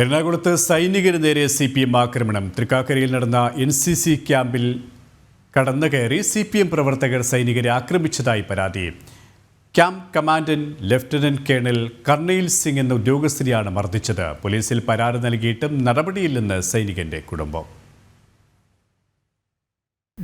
എറണാകുളത്ത് സൈനികന് നേരെ C P M ആക്രമണം. തൃക്കാക്കരയിൽ നടന്ന എൻ സി സി ക്യാമ്പിൽ കടന്നു കയറി സി പി എം പ്രവർത്തകർ സൈനികരെ ആക്രമിച്ചതായി പരാതി. Camp commandant lieutenant colonel Karnail Singh എന്ന ഉദ്യോഗസ്ഥരെയാണ് മർദ്ദിച്ചത്. പോലീസിൽ പരാതി നൽകിയിട്ടും നടപടിയില്ലെന്ന് സൈനികന്റെ കുടുംബം.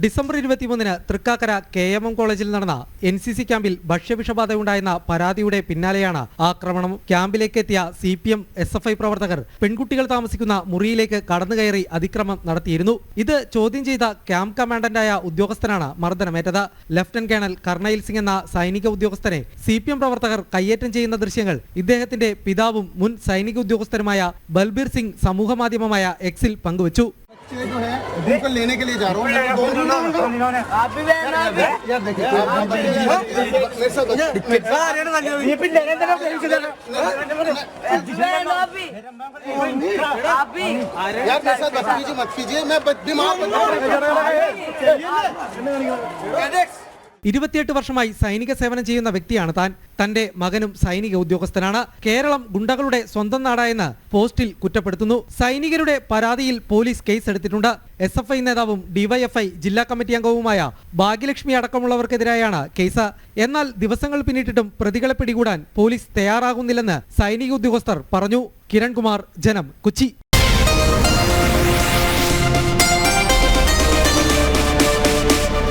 ഡിസംബർ ഇരുപത്തിമൂന്നിന് തൃക്കാക്കര കെ എം എം കോളേജിൽ നടന്ന എൻ സി സി ക്യാമ്പിൽ ഭക്ഷ്യവിഷബാധയുണ്ടായെന്ന പരാതിയുടെ പിന്നാലെയാണ് ആക്രമണം. ക്യാമ്പിലേക്ക് എത്തിയ C P M S F I പ്രവർത്തകർ പെൺകുട്ടികൾ താമസിക്കുന്ന മുറിയിലേക്ക് കടന്നുകയറി അതിക്രമം നടത്തിയിരുന്നു. ഇത് ചോദ്യം ചെയ്ത ക്യാമ്പ് കമാൻഡന്റായ ഉദ്യോഗസ്ഥനാണ് മർദ്ദനമേറ്റത്. ലഫ്റ്റനന്റ് കേണൽ കർണയിൽ സിംഗ് എന്ന സൈനിക ഉദ്യോഗസ്ഥനെ സി പി എം പ്രവർത്തകർ കയ്യേറ്റം ചെയ്യുന്ന ദൃശ്യങ്ങൾ ഇദ്ദേഹത്തിന്റെ പിതാവും മുൻ സൈനിക ഉദ്യോഗസ്ഥനുമായ ബൽബീർ സിംഗ് സമൂഹമാധ്യമമായ എക്സിൽ പങ്കുവച്ചു. बच्चे जो है उनको लेने के लिए जा रहा हूँ। तो अच्छा आप भी यार मेरे साथ बस मत कीजिए मैं बीमार ഇരുപത്തിയെട്ട് വർഷമായി സൈനിക സേവനം ചെയ്യുന്ന വ്യക്തിയാണ് താൻ. തന്റെ മകനും സൈനിക ഉദ്യോഗസ്ഥനാണ്. കേരളം ഗുണ്ടകളുടെ സ്വന്തം നാടായെന്ന് പോസ്റ്റിൽ കുറ്റപ്പെടുത്തുന്നു. സൈനികരുടെ പരാതിയിൽ പോലീസ് കേസ് എടുത്തിട്ടുണ്ട് എസ് എഫ് ഐ നേതാവും ഡിവൈഎഫ്ഐ ജില്ലാ കമ്മിറ്റി അംഗവുമായ ഭാഗ്യലക്ഷ്മി അടക്കമുള്ളവർക്കെതിരായാണ് കേസ്. എന്നാൽ ദിവസങ്ങൾ പിന്നിട്ടിട്ടും പ്രതികളെ പിടികൂടാൻ പോലീസ് തയ്യാറാകുന്നില്ലെന്ന് സൈനിക ഉദ്യോഗസ്ഥർ പറഞ്ഞു. കിരൺകുമാർ ജനം കൊച്ചി.